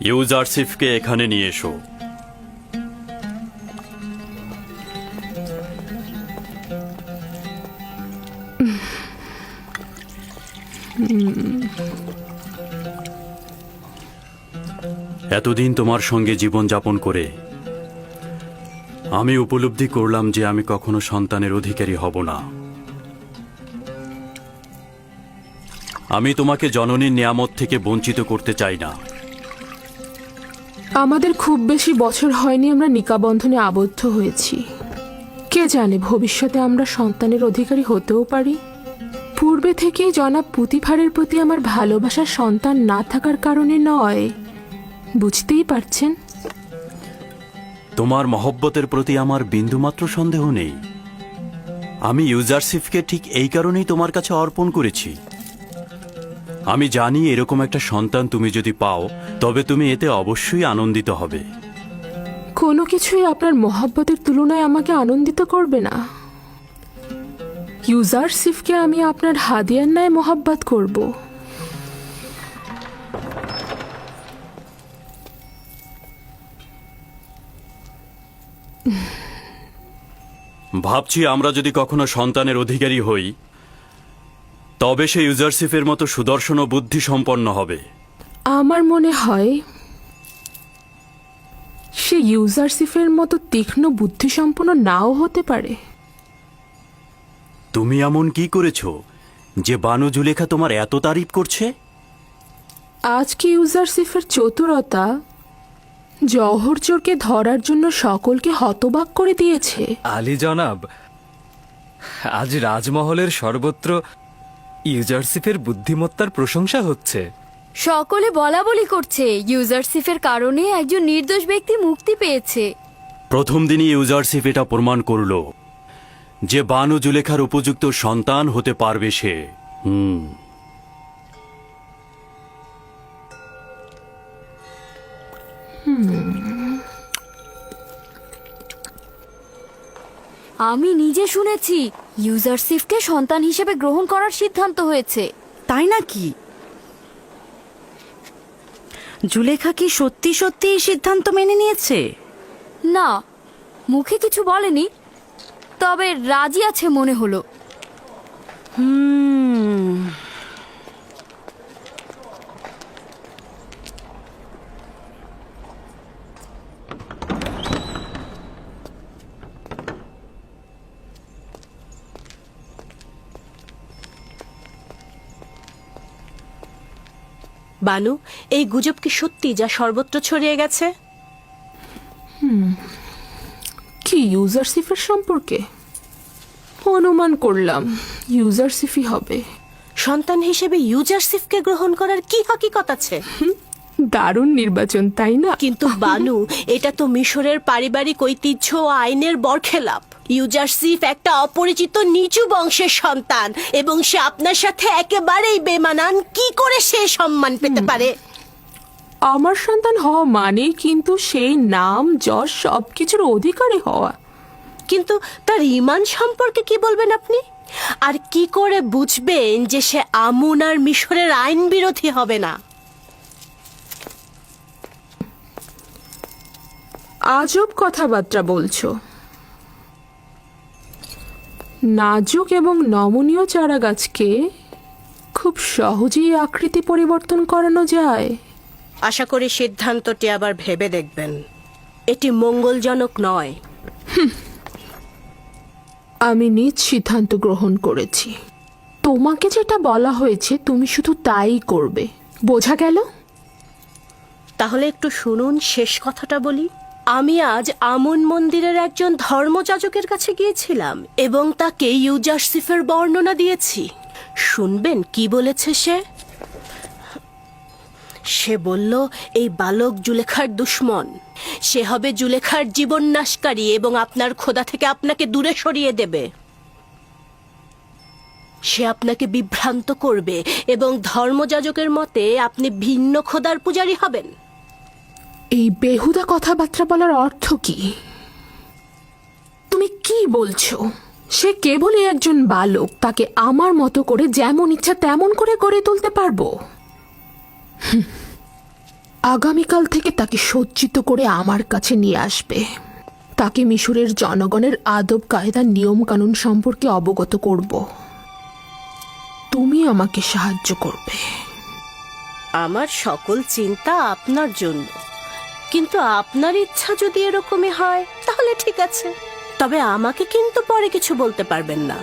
ইউজারসিফকে এখানে নিয়ে এসো। এতদিন তোমার সঙ্গে জীবন যাপন করে আমি উপলব্ধি করলাম যে আমি কখনো সন্তানের অধিকারী হব না। আমি তোমাকে জননীর নিয়ামত থেকে বঞ্চিত করতে চাই না। আমাদের খুব বেশি বছর হয়নি আমরা নিকাবন্ধনে আবদ্ধ হয়েছি। কে জানে ভবিষ্যতে আমরা সন্তানের অধিকারী হতেও পারি। পূর্বে থেকেই জনাব পুতিফারের প্রতি আমার ভালোবাসা সন্তান না থাকার কারণে নয়। বুঝতেই পারছেন? তোমার মহব্বতের প্রতি আমার বিন্দুমাত্র সন্দেহ নেই। আমি ইউজারসিফকে ঠিক এই কারণেই তোমার কাছে অর্পণ করেছি। আমি জানি এরকম একটা সন্তান তুমি যদি পাও, তবে তুমি এতে অবশ্যই আনন্দিত হবে। কোনো কিছুই আপনার মহাব্বতের তুলনায় আমাকে আনন্দিত করবে না। ইউজারসিফকে আমি আপনার হাদিয়ার ন্যায় মহাব্বত করব। ভাবছি আমরা যদি কখনো সন্তানের অধিকারী হই তবে সে ইউজারসিফের মতো সুদর্শন ও বুদ্ধি সম্পন্ন হবে। আমার মনে হয় সে ইউজারসিফের মতো তীক্ষ্ণ বুদ্ধিসম্পন্ন নাও হতে পারে। তুমি এমন কি করেছ যে বানু জুলেখা তোমার এত তারিফ করছে? আজকে ইউজারসিফের চতুরতা জওহরচোরকে ধরার জন্য সকলকে হতবাক করে দিয়েছে। আলী জনাব আজ রাজমহলের সর্বত্র ইউজারসিফের বুদ্ধিমত্তার প্রশংসা হচ্ছে। সকলে বলা বলি করছে ইউজারসিফের কারণে একজন নির্দোষ ব্যক্তি মুক্তি পেয়েছে। প্রথম দিনই ইউজারসিফ এটা প্রমাণ করল যে বানু জুলেখার উপযুক্ত সন্তান হতে পারবে সে। হুম। আমি নিজে শুনেছি ইউজারসিফকে সন্তান হিসেবে গ্রহণ করার সিদ্ধান্ত হয়েছে। তাই নাকি? জুলেখা কি সত্যি সত্যি এই সিদ্ধান্ত মেনে নিয়েছে? না মুখে কিছু বলেনি তবে রাজি আছে মনে হলো। হুম বানু এই গুজব কি সত্যি যা সর্বত্র ছড়িয়ে গেছে? কি ইউজারসিফের সম্পর্কে? অনুমান করলাম ইউজারসিফই হবে। সন্তান হিসেবে ইউজারসিফকে গ্রহণ করার কি হকিকত আছে? দারুণ নির্বাচন তাই না? কিন্তু বানু এটা তো মিশরের পারিবারিক ঐতিহ্য ও আইনের বরখেলাপ। ইউজারসিফ একটা অপরিচিত নিচু বংশের সন্তান এবং সে আপনার সাথে একেবারেই বেমানান। কি করে সে সম্মান পেতে পারে? আমার সন্তান হওয়া মানে কিন্তু সেই নাম যশ সবকিছুর অধিকারী হওয়া। কিন্তু তার ইমান সম্পর্কে কি বলবেন আপনি? আর কি করে বুঝবেন যে সে আমুন আর মিশরের আইন বিরোধী হবে না? আজব কথাবার্তা বলছো। নাজুক এবং নমনীয় চারা গাছকে খুব সহজেই আকৃতি পরিবর্তন করানো যায়। আশা করি সিদ্ধান্তটি আবার ভেবে দেখবেন। এটি মঙ্গলজনক নয়। আমি নিজ সিদ্ধান্ত গ্রহণ করেছি। তোমাকে যেটা বলা হয়েছে তুমি শুধু তাই করবে। বোঝা গেল? তাহলে একটু শুনুন শেষ কথাটা বলি। আমি আজ আমুন মন্দিরের একজন ধর্মযাজকের কাছে গিয়েছিলাম এবং তাকে ইউজারসিফের বর্ণনা দিয়েছি। শুনবেন কি বলেছে সে? সে বলল, এই বালক জুলেখার দুশ্মন। সে হবে জুলেখার জীবন নাশকারী এবং আপনার খোদা থেকে আপনাকে দূরে সরিয়ে দেবে। সে আপনাকে বিভ্রান্ত করবে এবং ধর্মযাজকের মতে আপনি ভিন্ন খোদার পূজারী হবেন। এই বেহুদা কথাবার্তা বলার অর্থ কি? তুমি কি বলছো? সে কেবলই একজন বালক, তাকে আমার মতো করে যেমন ইচ্ছা তেমন করে গড়ে তুলতে পারব। আগামীকাল থেকে তাকে সজ্জিত করে আমার কাছে নিয়ে আসবে। তাকে মিশরের জনগণের আদব, কায়দার নিয়ম কানুন সম্পর্কে অবগত করব। তুমি আমাকে সাহায্য করবে। আমার সকল চিন্তা আপনার জন্য। কিন্তু আপনার ইচ্ছা যদি এরকমই হয়, তাহলে ঠিক আছে। তবে আমাকে কিন্তু পরে কিছু বলতে পারবেন না।